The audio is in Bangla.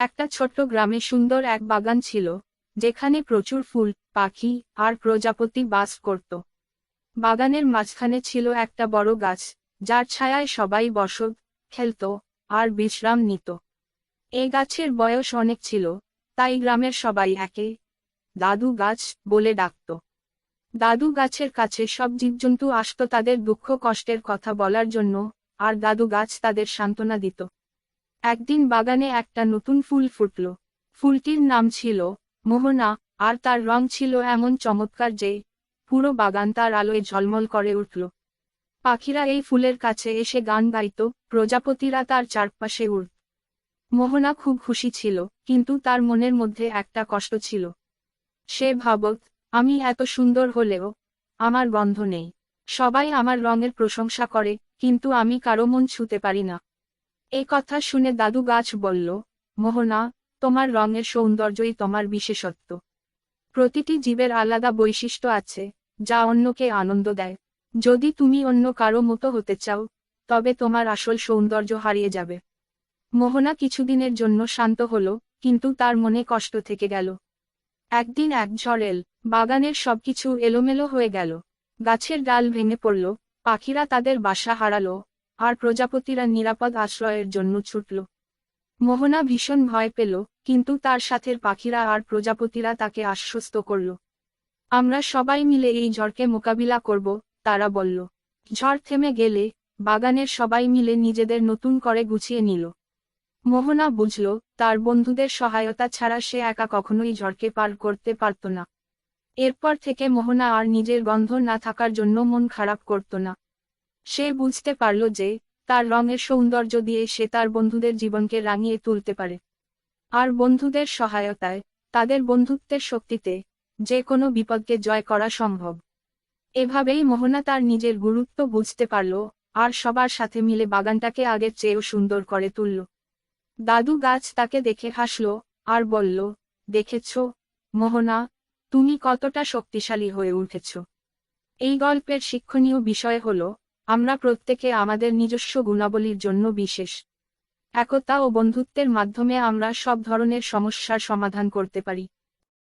একটা ছোট্ট গ্রামে সুন্দর এক বাগান ছিল, যেখানে প্রচুর ফুল, পাখি আর প্রজাপতি বাস করত। বাগানের মাঝখানে ছিল একটা বড় গাছ, যার ছায়ায় সবাই বসত, খেলত আর বিশ্রাম নিত। এ গাছের বয়স অনেক ছিল, তাই গ্রামের সবাই একে দাদু গাছ বলে ডাকত। দাদু গাছের কাছে সব জীবজন্তু আসত তাদের দুঃখ কষ্টের কথা বলার জন্য, আর দাদু গাছ তাদের সান্ত্বনা দিত। একদিন বাগানে একটা নতুন ফুল ফুটল। ফুলটির নাম ছিল মোহনা, আর তার রং ছিল এমন চমৎকার যে পুরো বাগান তার আলোয় ঝলমল করে উঠল। পাখিরা এই ফুলের কাছে এসে গান গাইত, প্রজাপতিরা তার চারপাশে উড়ত মোহনা খুব খুশি ছিল, কিন্তু তার মনের মধ্যে একটা কষ্ট ছিল। সে ভাবত, আমি এত সুন্দর হলেও আমার গন্ধ নেই। সবাই আমার রঙের প্রশংসা করে, কিন্তু আমি কারও মন ছুতে পারি না। এই কথা শুনে দাদু গাছ বলল, মোহনা, তোমার রঙের সৌন্দর্যই তোমার বিশেষত্ব। প্রতিটি জীবের আলাদা বৈশিষ্ট্য আছে, যা অন্যকে আনন্দ দেয়। যদি তুমি অন্য কারও মতো হতে চাও, তবে তোমার আসল সৌন্দর্য হারিয়ে যাবে। মোহনা কিছুদিনের জন্য শান্ত হল, কিন্তু তার মনে কষ্ট থেকে গেল। একদিন এক ঝড় এল, বাগানের সবকিছু এলোমেলো হয়ে গেল। গাছের ডাল ভেঙে পড়ল, পাখিরা তাদের বাসা হারালো। আর প্রজাপতিরা নিরাপদ আশ্রয়ের জন্য ছুটল। মোহনা ভীষণ ভয় পেল, কিন্তু তার সাথের পাখিরা আর প্রজাপতিরা তাকে আশ্বস্ত করল। আমরা সবাই মিলে এই ঝড়কে মোকাবিলা করব, তারা বলল। ঝড় থেমে গেলে, বাগানের সবাই মিলে নিজেদের নতুন করে গুছিয়ে নিল। মোহনা বুঝল, তার বন্ধুদের সহায়তা ছাড়া সে একা কখনোই ঝড়কে পার করতে পারত না। এরপর থেকে মোহনা আর নিজের গন্ধ না থাকার জন্য মন খারাপ করত না। সে বুঝতে পারল যে, তার রঙের সৌন্দর্য দিয়ে সে তার বন্ধুদের জীবনকে রাঙিয়ে তুলতে পারে। আর বন্ধুদের সহায়তায়, তাদের বন্ধুত্বের শক্তিতে, যে কোনো বিপদকে জয় করা সম্ভব। এভাবেই মোহনা তার নিজের গুরুত্ব বুঝতে পারল, আর সবার সাথে মিলে বাগানটাকে আগের চেয়েও সুন্দর করে তুলল। দাদু গাছ তাকে দেখে হাসল, আর বলল, দেখেছ, মোহনা, তুমি কতটা শক্তিশালী হয়ে উঠেছ। এই গল্পের শিক্ষণীয় বিষয় হল আমরা প্রত্যেকে আমাদের নিজস্ব গুণাবলীর জন্য বিশেষ একতা ও বন্ধুত্বের মাধ্যমে আমরা সব ধরনের সমস্যার সমাধান করতে পারি।